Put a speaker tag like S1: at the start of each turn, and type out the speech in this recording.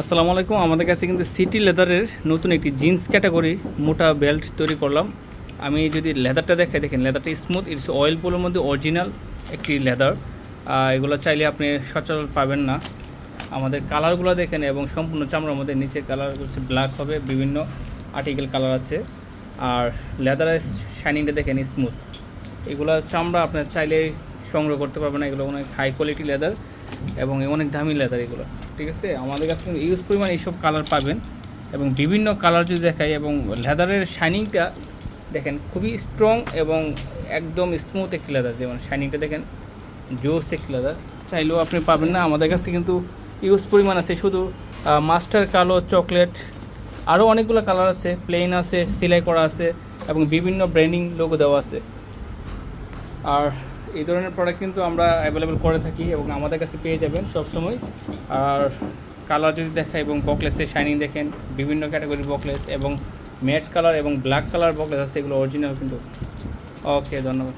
S1: আসসালামু আলাইকুম। আমাদের কাছে কিন্তু সিটি লেদারের নতুন একটি জিন্স ক্যাটাগরি মোটা বেল্ট তৈরি করলাম। আমি যদি লেদারটা দেখাই, দেখেন লেদারটা স্মুথ ইটস অয়েল পোলোর মধ্যে অরিজিনাল একটি লেদার। এগুলো চাইলে আপনি সচরাচর পাবেন না। আমাদের কালারগুলো দেখেন এবং সম্পূর্ণ চামড়ার মধ্যে নিচের কালার হচ্ছে ব্ল্যাক হবে, বিভিন্ন আর্টিকেল কালার আছে। আর লেদারের শাইনিংটা দেখেন স্মুথ এগুলো চামড়া আপনার চাইলে সংগ্রহ করতে পারবেন এগুলো অনেক হাই কোয়ালিটি লেদার। এবং অনেক দামি লেদার এগুলো, ঠিক আছে? আমাদের কাছে কিন্তু ইউজ পরিমাণ এইসব কালার পাবেন এবং বিভিন্ন কালার যদি দেখাই এবং লেদারের শাইনিংটা দেখেন খুবই স্ট্রং এবং একদম স্মুথ একটি লেদার যেমন শাইনিংটা দেখেন, জোস একটি লেদার চাইলেও আপনি পাবেন না, আমাদের কাছে কিন্তু ইউজ পরিমাণ আছে, শুধু মাস্টার কালো চকলেট আরও অনেকগুলো কালার আছে প্লেন আছে, সেলাই করা আছে এবং বিভিন্ন ব্র্যান্ডিং লোগো দেওয়া আছে। আর এই ধরনের প্রোডাক্ট কিন্তু আমরা অ্যাভেলেবেল করে থাকি এবং আমাদের কাছে পেয়ে যাবেন সবসময়। আর কালার যদি দেখা এবং বকলেসের শাইনিং দেখেন, বিভিন্ন ক্যাটাগরির বকলেস এবং ম্যাট কালার এবং ব্ল্যাক কালার বকলেস আছে, এগুলো অরিজিনাল কিন্তু। ওকে ধন্যবাদ।